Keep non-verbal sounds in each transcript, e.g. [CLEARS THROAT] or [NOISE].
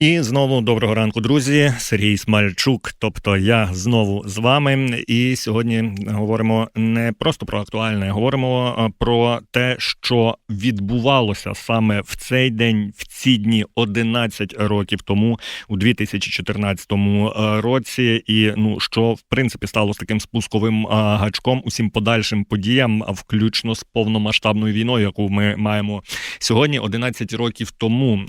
І знову доброго ранку, друзі. Сергій Смальчук. Тобто я знову з вами. І сьогодні говоримо не просто про актуальне, говоримо про те, що відбувалося саме в цей день, в ці дні 11 років тому, у 2014 а, році. І ну що в принципі стало з таким спусковим гачком усім подальшим подіям, включно з повномасштабною війною, яку ми маємо сьогодні, 11 років тому.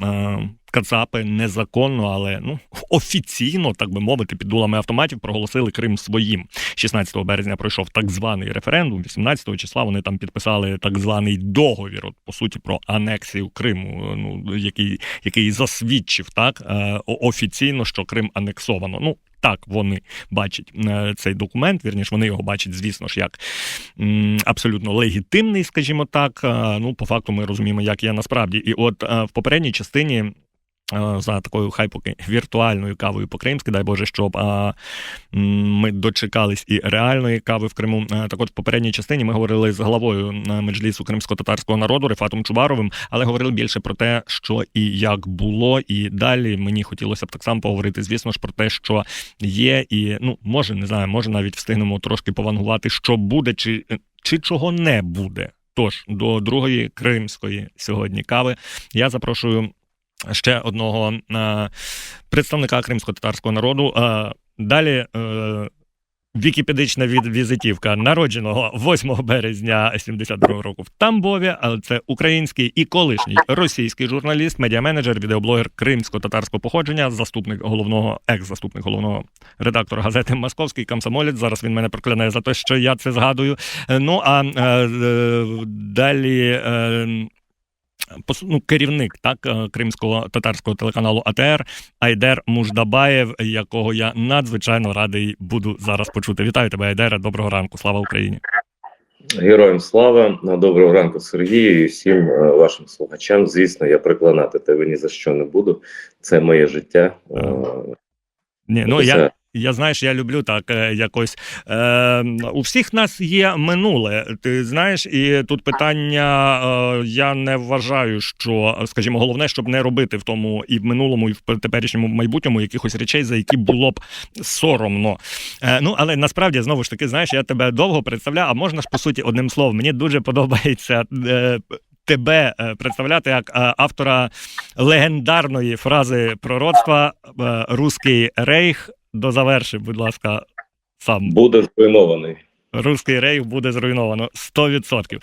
Кацапи незаконно, але ну офіційно, так би мовити, під дулами автоматів проголосили Крим своїм. 16 березня пройшов так званий референдум. 18 числа вони там підписали так званий договір. От по суті про анексію Криму. Ну який який засвідчив так е, офіційно, що Крим анексовано. Ну. Так, вони бачать е, цей документ. Вірніш, вони його бачать, звісно ж, як абсолютно легітимний, скажімо так. Е, ну, по факту, ми розуміємо, як є насправді. І от е, в попередній частині Е, за такою хай поки віртуальною кавою по-кримськи, дай Боже, щоб а, ми дочекались і реальної кави в Криму. Е, так от в попередній частині ми говорили з главою е, меджлісу кримсько-татарського народу Рефатом Чубаровим, але говорили більше про те, що і як було, і далі мені хотілося б так само поговорити, звісно ж, про те, що є, і ну може не знаю, може навіть встигнемо трошки повангувати, що буде, чи, чи чого не буде. Тож до другої кримської сьогодні кави я запрошую ще одного е, представника кримсько-татарського народу. Е, далі е, вікіпедична візитівка народженого 8 березня 72 року в Тамбові, але це український і колишній російський журналіст, медіаменеджер, відеоблогер кримсько-татарського походження, заступник головного, екс-заступник головного редактора газети Московський комсомолець. Зараз він мене прокляне за те, що я це згадую. Ну а далі ну, керівник так е, кримського татарського телеканалу АТР Айдер Муждабаєв, якого я надзвичайно радий буду зараз почути. Вітаю тебе, Айдера. Доброго ранку. Слава Україні. Героям слава доброго ранку, Сергію і всім е, вашим слухачам. Звісно, я приклинати тебе ні за що не буду. Це моє життя. Е, ні, ну я я знаєш, я люблю так е, якось. Е, У всіх нас є минуле. Ти знаєш, і тут питання е, я не вважаю, що, скажімо, головне, щоб не робити в тому і в минулому, і в теперішньому майбутньому якихось речей, за які було б соромно. Е, Ну, але насправді знову ж таки, знаєш, я тебе довго представляю, а можна ж по суті одним словом. Мені дуже подобається. Е, Тебе е, представляти як е, автора легендарної фрази пророцтва Руський рейх дозаверши, будь ласка, сам. Буде зруйнований. Руський рейх буде зруйновано 100%.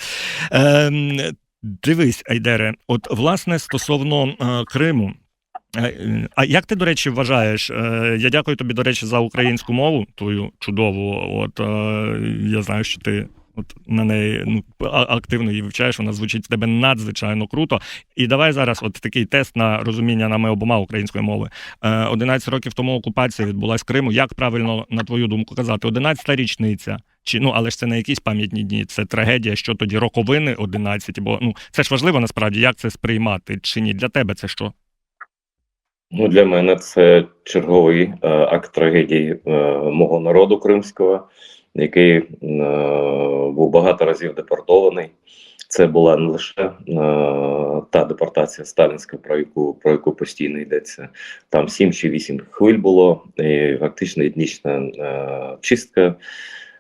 Е, Дивись, Айдере, от власне стосовно е, Криму. Е, а як ти, до речі, вважаєш? Е, я дякую тобі, до речі, за українську мову, твою чудову. От е, я знаю, що ти От на неї ну активно її вивчаєш, вона звучить в тебе надзвичайно круто. І давай зараз, от такий тест на розуміння нами обома української мови. 11 е, років тому окупація відбулася Криму. Як правильно на твою думку казати? 11-та річниця. Чи ну, але ж це не якісь пам'ятні дні, це трагедія, що тоді роковини 11, бо ну це ж важливо насправді, як це сприймати чи ні? Для тебе це що? Ну, Для мене це черговий е, акт трагедії е, мого народу кримського який е, був багато разів депортований. Це була не лише е, та депортація сталінська, про яку про яку постійно йдеться. Там сім чи вісім хвиль було, і фактично етнічна е, чистка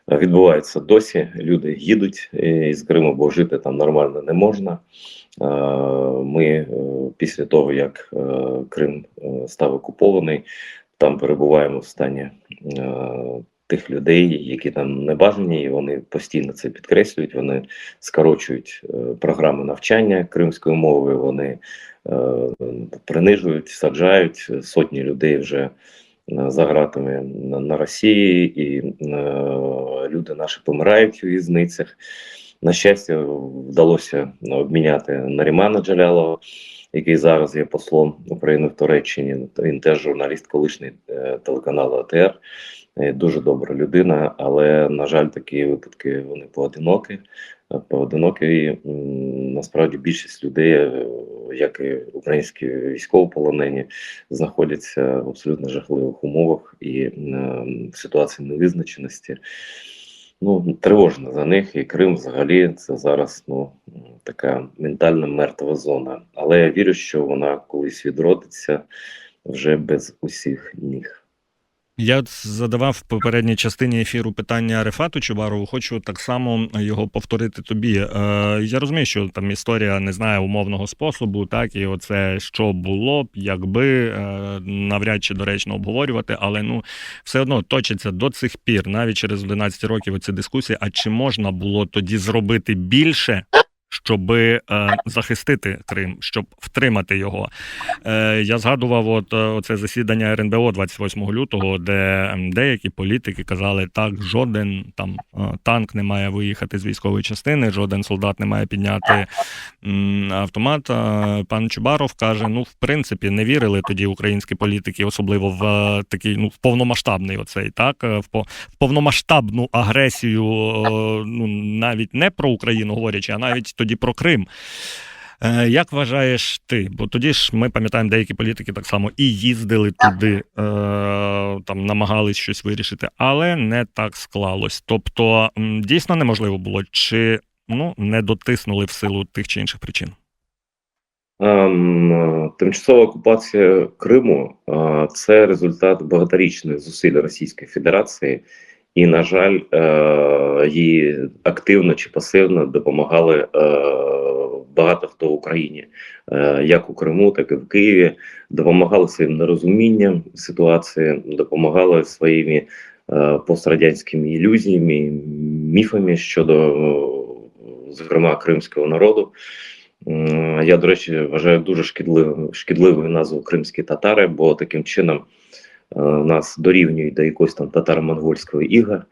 відбувається досі. Люди їдуть із Криму, бо жити там нормально не можна. Е, ми е, після того, як е, Крим е, став окупований, там перебуваємо в стані. Е, тих людей, які там не бажані, і вони постійно це підкреслюють. Вони скорочують е, програми навчання кримської мови. Вони е, принижують, саджають сотні людей вже е, за гратами на, на Росії, і е, люди наші помирають у в'язницях. На щастя, вдалося обміняти Нарімана Джалялова, який зараз є послом України в Туреччині. Він теж журналіст колишній телеканалу АТР. Е, дуже добра людина, але на жаль, такі випадки вони поодинокі. Е, Поодинокі насправді більшість людей, е, як і українські військовополонені, знаходяться в абсолютно жахливих умовах і в ситуації невизначеності. Ну, тривожно за них, і Крим взагалі це зараз ну, така ментальна мертва зона. Але я вірю, що вона колись відродиться вже без усіх ніг. Я задавав в попередній частині ефіру питання Рефату Чубарову. Хочу так само його повторити тобі. Е, я розумію, що там історія не знає умовного способу, так і оце що було б, якби е, навряд чи доречно обговорювати, але ну все одно точиться до цих пір, навіть через 11 років оці дискусії. А чи можна було тоді зробити більше? Щоб е, захистити Крим, щоб втримати його. Е, я згадував от е, оце засідання РНБО 28 лютого, де деякі політики казали, так, жоден там е, танк не має виїхати з військової частини, жоден солдат не має підняти автомат. Е, Пан Чубаров каже: ну, в принципі, не вірили тоді українські політики, особливо в такий ну в повномасштабний оцей так, в, по, в повномасштабну агресію, ну навіть не про Україну говорячи, а навіть тоді про Крим. Е, Як вважаєш ти? Бо тоді ж ми пам'ятаємо, деякі політики так само і їздили туди, е, там намагались щось вирішити, але не так склалось. Тобто дійсно неможливо було, чи ну не дотиснули в силу тих чи інших причин. Ем, е, Тимчасова окупація Криму це результат багаторічних зусиль Російської Федерації, і, на жаль, їй активно чи пасивно допомагали е, багато хто в Україні, е, як у Криму, так і в Києві. Допомагали своїм нерозумінням ситуації, допомагали своїми е, пострадянськими ілюзіями, міфами щодо, зокрема, кримського народу. Я, до речі, вважаю дуже шкідливою шкідливою назву кримські татари, бо таким чином нас дорівнюють до якогось там татаро-монгольського іга.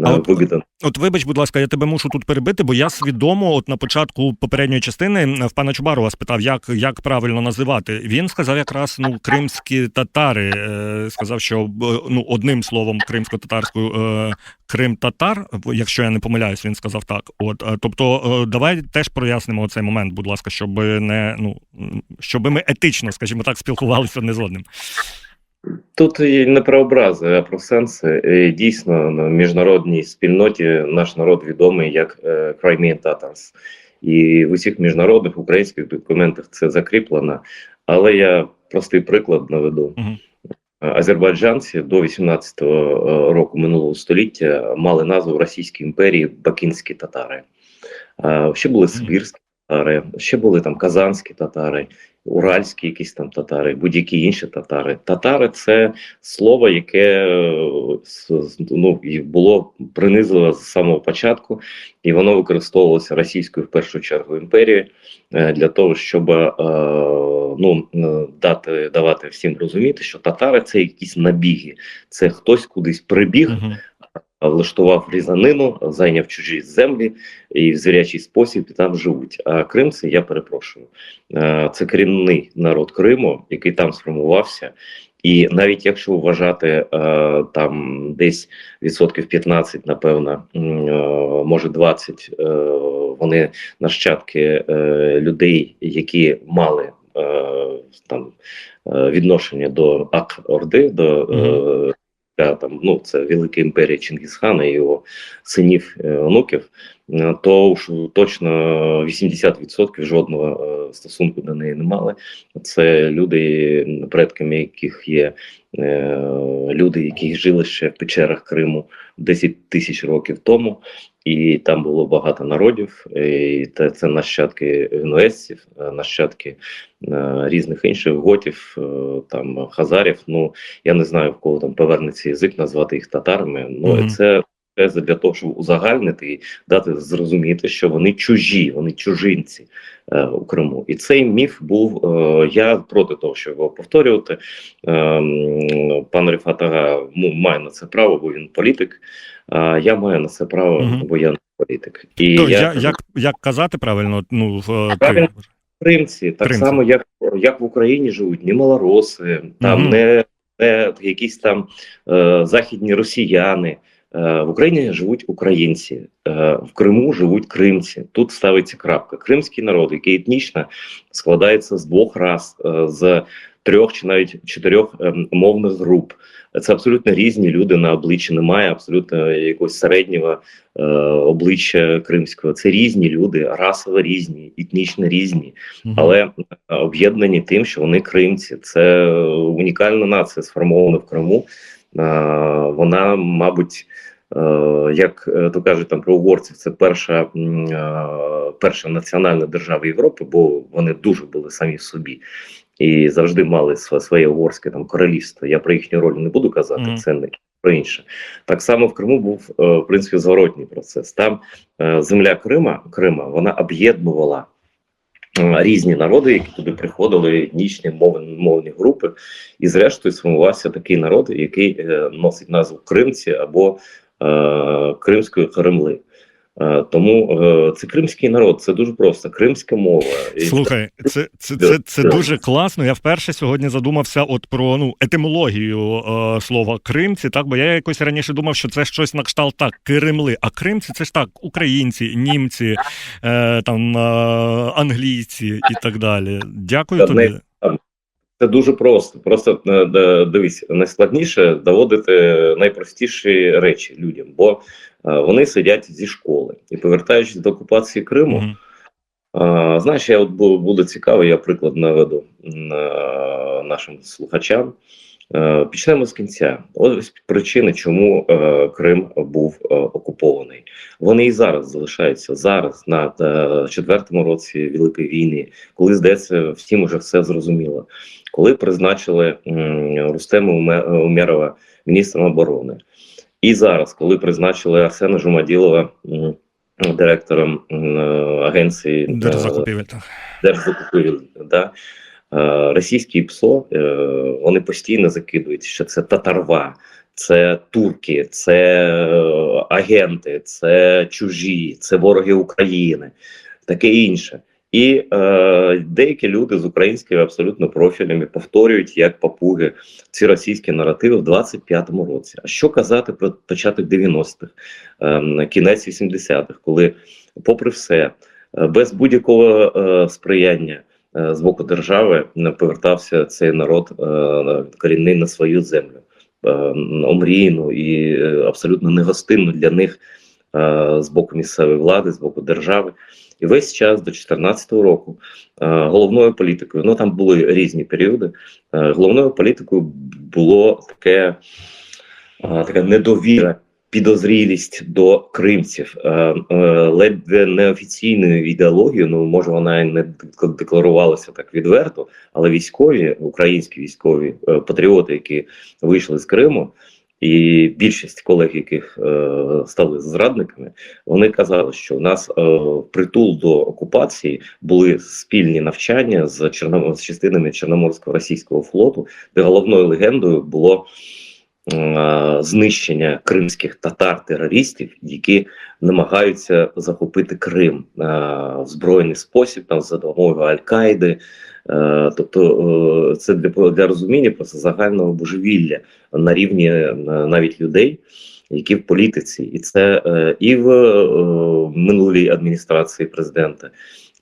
Е, от- вигадано. От вибач, будь ласка, я тебе мушу тут перебити, бо я свідомо, от на початку попередньої частини в пана Чубарова спитав, як, як правильно називати. Він сказав якраз ну кримські татари. Е, сказав, що ну одним словом кримсько-татарською е, Крим татар, якщо я не помиляюсь, він сказав так. От е, тобто, е, давай теж прояснимо цей момент, будь ласка, щоб не ну щоб ми етично, скажімо так, спілкувалися одне з одним. Тут не про образи, а про сенси. І дійсно, на міжнародній спільноті наш народ відомий як е, Crimean Tatars. І в усіх міжнародних українських документах це закріплено. Але я простий приклад наведу. Мгм. Азербайджанці до 18-го року минулого століття мали назву Російської імперії Бакінські татари. Ще були сибірські татари, ще були там казанські татари, уральські якісь там татари, будь-які інші татари. Татари це слово, яке е, ну, було принизливе з самого початку, і воно використовувалося російською в першу чергу імперією е, для того, щоб е, ну, дати давати всім розуміти, що татари це якісь набіги, це хтось кудись прибіг, Мгм. Влаштував різанину, зайняв чужі землі і в звірячий спосіб там живуть. А кримці, я перепрошую, е, це корінний народ Криму, який там сформувався. І навіть якщо вважати е, там десь відсотків 15, напевно, е, може 20, е, вони нащадки людей, які мали там відношення до Ак-Орди, до е, яка там ну це велика імперія Чингісхана і його синів е, онуків, то уж точно 80% жодного е, стосунку до неї не мали. Це люди, предками яких є е, люди, які жили ще в печерах Криму 10 тисяч років тому. І там було багато народів, і це, це нащадки генуезців, е, нащадки е, різних інших готів, е, там хазарів. Ну я не знаю в кого там повернеться язик назвати їх татарами. Ну Мгм. це теза для того, щоб узагальнити і дати зрозуміти, що вони чужі, вони чужинці е, у Криму. І цей міф був. Е, я проти того, щоб його повторювати. Е, пан Рифат Ага ну, має на це право, бо він політик. А я маю на це право, Мгм. бо я не політик. І Ну, я, я, як, як казати правильно, ну в е, Правильно. ти- кримці, так Кримці. само, як, як в Україні живуть, ні малороси, там Мгм. не не якісь там е, західні росіяни. Е, В Україні живуть українці, е, в Криму живуть кримці. Тут ставиться крапка. Кримський народ, який етнічно складається з двох рас, е, з трьох чи навіть чотирьох мовних груп. Це абсолютно різні люди на обличчі. Немає абсолютно якогось середнього е, обличчя кримського. Це різні люди, расово різні, етнічно різні але об'єднані тим, що вони кримці. Це унікальна нація, сформована в Криму. Е, Вона, мабуть, е, як е, то кажуть там про угорців, це перша, перша національна держава Європи, бо вони дуже були самі в собі. І завжди мали св- своє угорське там королівство. Я про їхню роль не буду казати, Мгм. це не про інше. Так само в Криму був в принципі зворотній процес. Там земля Крима, Крима вона об'єднувала різні народи, які туди приходили, етнічні мовні, мовні групи, і зрештою сформувався такий народ, який е, носить назву Кримці або е, Кримської Кремли. Е, тому е, це кримський народ, це дуже просто. Кримська мова. Слухай, це, це, це, це дуже класно. Я вперше сьогодні задумався от про ну етимологію е, слова кримці. Так, бо я якось раніше думав, що це щось на кшталт так, кремли. А кримці це ж так, українці, німці, е, там е, англійці і так далі. Дякую Та тобі. не- Це дуже просто. Просто е, дивись, найскладніше доводити найпростіші речі людям, бо е, вони сидять зі школи і повертаючись до окупації Криму. Мгм. А, знаєш, я от буде цікаво, я приклад наведу е, нашим слухачам. Е, Почнемо з кінця. Ось причини, чому е, Крим був е, окупований. Вони і зараз залишаються зараз на е, четвертому році Великої війни, коли здається, всім уже все зрозуміло. Коли призначили Рустема Уме- Умєрова міністром оборони, і зараз, коли призначили Арсена Жумаділова директором агенції е, Держзакупівель. держзакупівель, да, е, російські ПСО е, вони постійно закидують, що це татарва, це турки, це агенти, це чужі, це вороги України, таке інше. І е, деякі люди з українськими абсолютно профілями повторюють як папуги ці російські наративи в 25-му році. А що казати про початок 90-х, е, кінець 80-х, коли, попри все, е, без будь-якого е, сприяння е, з боку держави повертався цей народ е, корінний на свою землю, е, омрійну і е, абсолютно негостинну для них з боку місцевої влади, з боку держави. І весь час до 2014 року е, головною політикою, ну там були різні періоди. е, Головною політикою було таке е, така недовіра, підозрілість до кримців, е, е, ледве неофіційною ідеологією. Ну може вона і не декларувалася так відверто, але військові, українські військові е, патріоти, які вийшли з Криму. І більшість колег, яких е, стали зрадниками, вони казали, що у нас е, притул до окупації були спільні навчання з Чорном... з частинами Чорноморського російського флоту, де головною легендою було е, знищення кримських татар-терористів, які намагаються захопити Крим е, в збройний спосіб, там за допомогою Аль-Каїди. Е, тобто е, це для, для розуміння просто загального божевілля на рівні е, навіть людей, які в політиці, і це і в минулій адміністрації президента,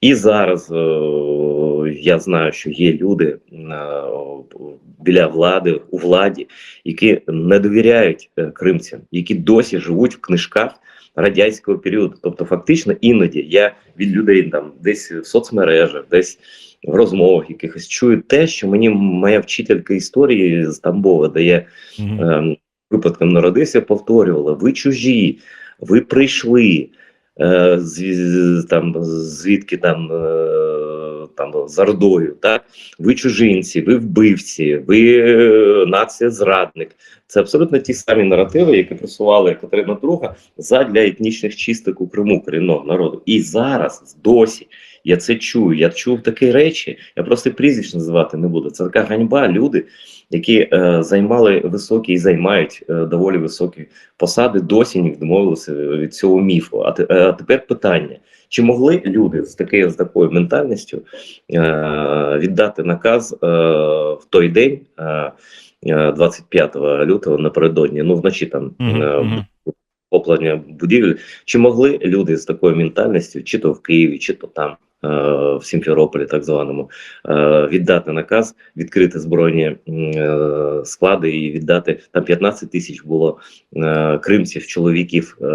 і зараз я знаю, що є люди біля влади у владі, які не довіряють кримцям, які досі живуть в книжках. Радянського періоду, тобто, фактично, іноді я від людей там десь в соцмережах, десь в розмовах якихось чую те, що мені моя вчителька історії з Тамбова, де я mm -hmm. е, випадком народився, повторювала: ви чужі, ви прийшли. Е, з, з- там, звідки там, е, там з Ордою, так? ви чужинці, ви вбивці, ви е, нація зрадник. Це абсолютно ті самі наративи, які просували Катерина II задля етнічних чисток у Криму корінного народу. І зараз досі я це чую. Я чув такі речі. Я просто прізвищ називати не буду. Це така ганьба. Люди, які е, займали високі і займають е, доволі високі посади, досі не відмовилися від цього міфу. А, те- а тепер питання: чи могли люди з такою з такою ментальністю е, віддати наказ е, в той день? Е, е, 25 лютого напередодні, ну вночі там е, поплення будівель. Чи могли люди з такою ментальністю, чи то в Києві, чи то там е, в Сімферополі, так званому, е, віддати наказ, відкрити збройні е, склади і віддати там 15 тисяч було е, кримців, чоловіків, е,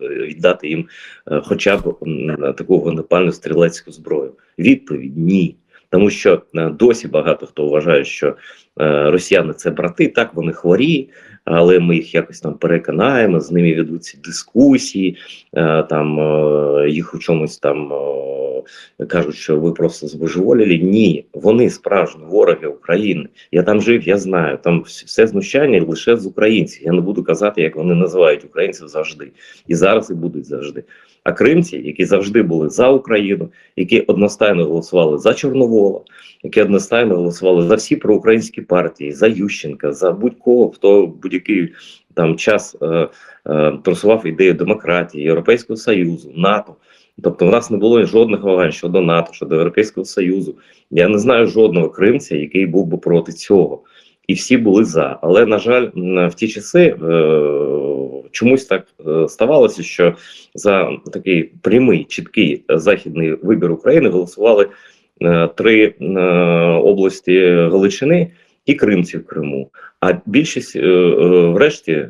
віддати їм е, хоча б таку вогнепальну стрілецьку зброю? Відповідь ні. Тому що е, досі багато хто вважає, що е, росіяни це брати, так вони хворі, але ми їх якось там переконаємо, з ними ведуться дискусії, е, там е, їх у чомусь там е, кажуть, що ви просто збожеволілі. Ні, вони справжні вороги України. Я там жив, я знаю. Там все знущання лише з українців. Я не буду казати, як вони називають українців завжди, і зараз і будуть завжди. А кримці, які завжди були за Україну, які одностайно голосували за Чорновола, які одностайно голосували за всі проукраїнські партії, за Ющенка, за будь-кого, хто в будь-який там час е, е, просував ідею демократії, Європейського Союзу, НАТО. Тобто, в нас не було жодних вагань щодо НАТО, щодо Європейського Союзу. Я не знаю жодного кримця, який був би проти цього. І всі були за. Але на жаль, в ті часи е, чомусь так е, ставалося, що за такий прямий, чіткий західний вибір України голосували е, три е, області Галичини і Кримці в Криму. А більшість, е, е, врешті, е,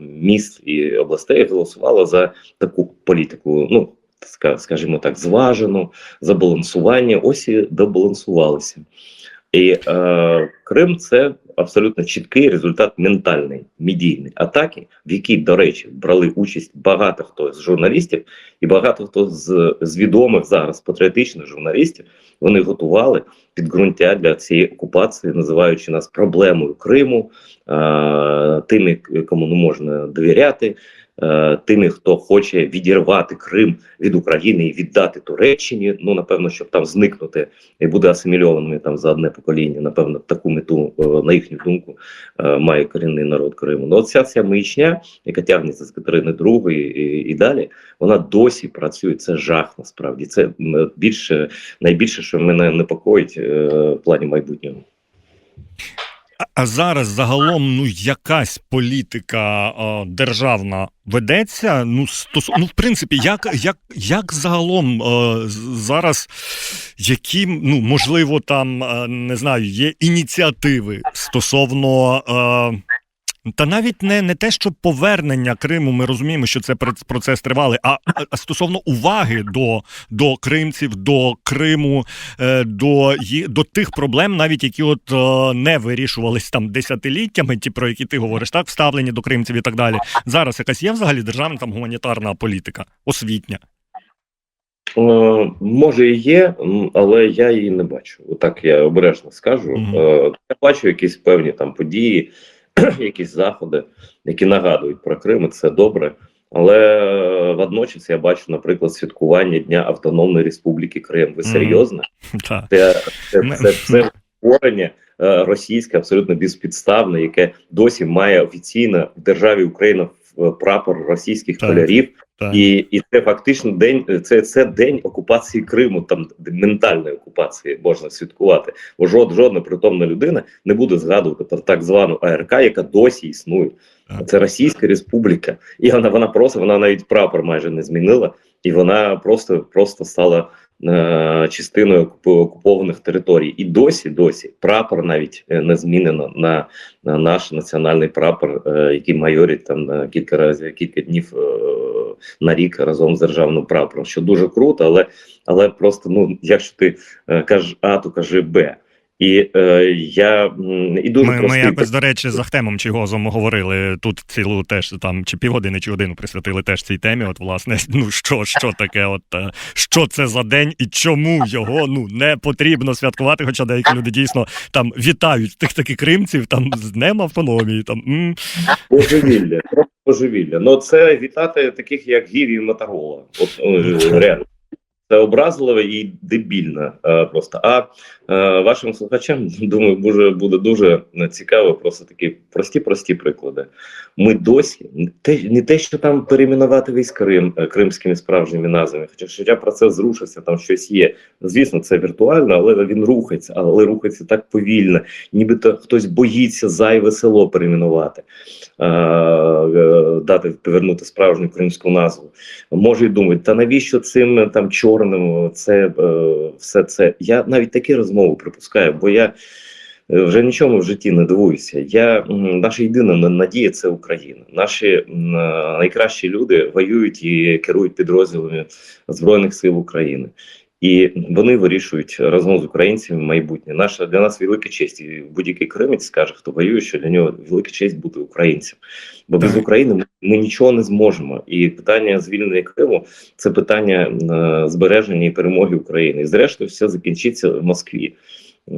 міст і областей голосувала за таку політику. Ну скажімо так, зважену, забалансування. Ось і добалансувалися. І е, Крим це абсолютно чіткий результат ментальної медійної атаки, в якій, до речі, брали участь багато хто з журналістів, і багато хто з, з відомих зараз патріотичних журналістів. Вони готували підґрунтя для цієї окупації, називаючи нас проблемою Криму, тими, кому не можна довіряти. Е, Тими, хто хоче відірвати Крим від України і віддати Туреччині, ну напевно, щоб там зникнути і буде асимільованими там за одне покоління. Напевно, таку мету е, на їхню думку е, має корінний народ Криму. Ну, от ця маячня, яка тягнеться з Катерини II і, і, далі, вона досі працює. Це жах насправді. Це більше найбільше, що мене непокоїть в плані майбутнього. А- А зараз загалом ну якась політика е, державна ведеться. Ну стос... ну, в принципі, як, як, як загалом е, зараз, які ну можливо там не знаю, є ініціативи стосовно. Е, та навіть не, не те, що повернення Криму, ми розуміємо, що це проц- процес тривалий, а, а стосовно уваги до, до кримців, до Криму, е, до, до тих проблем, навіть які от е, не вирішувались там десятиліттями, ті, про які ти говориш, так, вставлені до кримців і так далі. Зараз якась є взагалі державна там гуманітарна політика, освітня. Е, може і є, але я її не бачу. Отак я обережно скажу. Мгм. Е, Я бачу якісь певні там події, [CLEARS THROAT] якісь заходи, які нагадують про Крим, і це добре. Але е, водночас я бачу, наприклад, святкування Дня Автономної Республіки Крим. Ви серйозно? [LAUGHS] Так. Це, це, це, це створення е, російське, абсолютно безпідставне, яке досі має офіційно в державі Україна прапор російських Так. кольорів. Так. І, і це фактично день, це, це день окупації Криму, там ментальної окупації можна святкувати. Бо жод, жодна притомна людина не буде згадувати про так звану АРК, яка досі існує. Так. Це Російська Республіка, і вона вона просто вона навіть прапор майже не змінила, і вона просто просто стала е, частиною окуп- окупованих територій. І досі, досі прапор навіть е, не змінено на, на наш національний прапор, е, який майорить там на кілька разів, кілька днів е, на рік разом з державним прапором, що дуже круто, але але просто ну якщо ти е, кажеш А, то кажи Б. І е, я і дуже Ми, ми якось, до речі, з Ахтемом Чигозом говорили тут цілу теж там чи півгодини, чи годину присвятили теж цій темі. От, власне, [LAUGHS] ну що, що таке, от е, що це за день і чому його ну не потрібно святкувати? Хоча деякі люди дійсно там вітають тих таких кримців там з днем автономії. Там Божевілля, просто божевілля. Ну це вітати таких, як Гіві і Моторола. От е, реально. Це образливо і дебільно е, просто. А вашим слухачам, [LAUGHS] думаю, буде, буде дуже цікаво, просто такі прості-прості приклади. Ми досі не те, не те, що там перейменувати весь Крим е, кримськими справжніми назвами, хоча хоча процес зрушився, там щось є. Звісно, це віртуально, але він рухається, але рухається так повільно, нібито хтось боїться зайве село перейменувати, е, е, дати повернути справжню кримську назву. Може й думають, та навіщо цим е, там чорним це е, все це? Я навіть такі розмови припускаю, бо я е, вже нічому в житті не дивуюся. Я наша єдина на- надія це Україна. Наші е, найкращі люди воюють і керують підрозділами збройних сил України. І вони вирішують разом з українцями майбутнє. Наша для нас велика честь. І будь-який кримець скаже, хто воює, що для нього велика честь бути українцем. Бо без України ми, ми нічого не зможемо. І питання звільнення Криму це питання е, збереження і перемоги України. І зрештою, все закінчиться в Москві.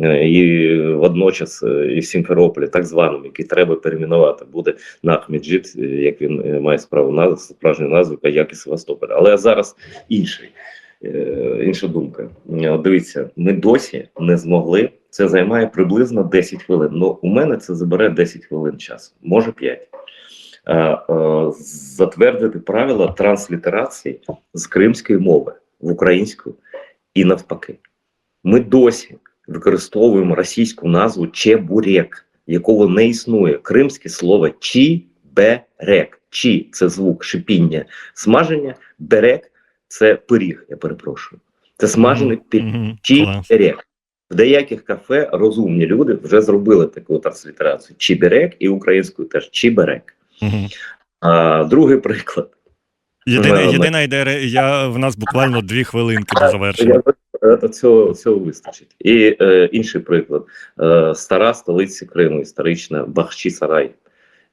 Е, І водночас е, і в Сімферополі, так званому, який треба перейменувати, буде на Ахмеджит, як він має справу назву, справжню назву, як і Севастополь. Але зараз інший, інша думка. Е, Дивіться, ми досі не змогли. Це займає приблизно 10 хвилин. Ну, у мене це забере 10 хвилин часу, може 5. Е, е, затвердити правила транслітерації з кримської мови в українську і навпаки. Ми досі використовуємо російську назву чебурек, якого не існує. Кримське слово чі-бе-рек. Чі це звук шипіння, смаження, берек це пиріг, я перепрошую. Це смажений пиріг. Чіберек. В деяких кафе розумні люди вже зробили таку транслітерацію. Чіберек і українською теж чіберек. А, другий приклад. Єдина, Е, єдина ідея, я в нас буквально дві хвилинки до завершення. Е, цього, цього вистачить. І е, інший приклад: е, стара столиця Криму, історична Бахчі-Сарай.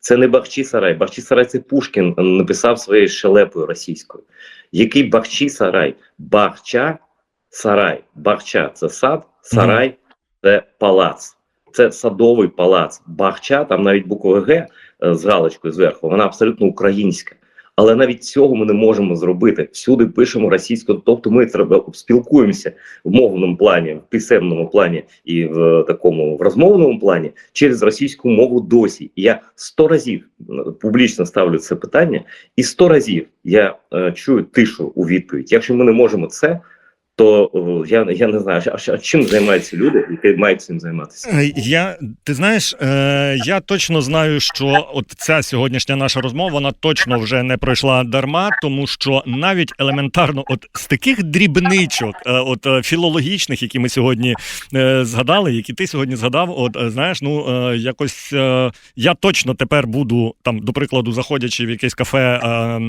Це не Бахчі-Сарай. Бахчі-Сарай це Пушкін написав своєю шелепою російською. Який Бахчі-Сарай? Бахча-Сарай. Бахча це сад, сарай це палац. Це садовий палац. Бахча, там навіть буква Г з галочкою зверху, вона абсолютно українська. Але навіть цього ми не можемо зробити. Всюди пишемо російською, тобто ми треба спілкуємося в мовному плані, в писемному плані і в такому в розмовному плані через російську мову досі. Я сто разів е, публічно ставлю це питання, і сто разів я е, чую тишу у відповідь. Якщо ми не можемо це, то е, я, я не знаю, а, а чим займаються люди, які мають цим займатися. Е, Я ти знаєш, е, я точно знаю, що от ця сьогоднішня наша розмова вона точно вже не пройшла дарма, тому що навіть елементарно, от з таких дрібничок, е, от е, філологічних, які ми сьогодні е, згадали, які ти сьогодні згадав, от е, знаєш, ну е, якось е, я точно тепер буду там, до прикладу, заходячи в якесь кафе. Е,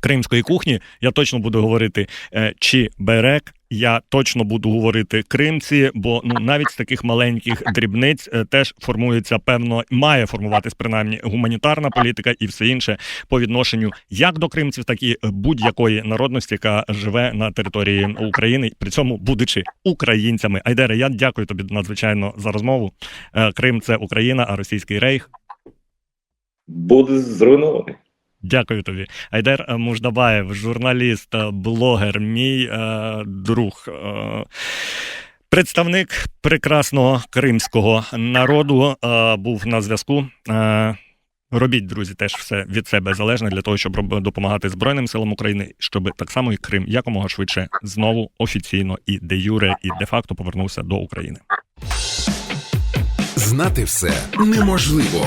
Кримської кухні я точно буду говорити е, чи берек, я точно буду говорити кримці, бо ну навіть з таких маленьких дрібниць е, теж формується певно, має формуватись принаймні гуманітарна політика і все інше по відношенню як до кримців, так і будь-якої народності, яка живе на території України, при цьому будучи українцями. Айдере, я дякую тобі надзвичайно за розмову. Е, Крим це Україна, а російський рейх. Буде зруйнований. Дякую тобі. Айдер Муждабаєв, журналіст, блогер, мій е, друг. Е, Представник прекрасного кримського народу е, був на зв'язку. Е, робіть, друзі, теж все від себе залежне для того, щоб допомагати Збройним силам України, щоб так само і Крим якомога швидше знову офіційно і де юре, і де факто повернувся до України. Знати все неможливо.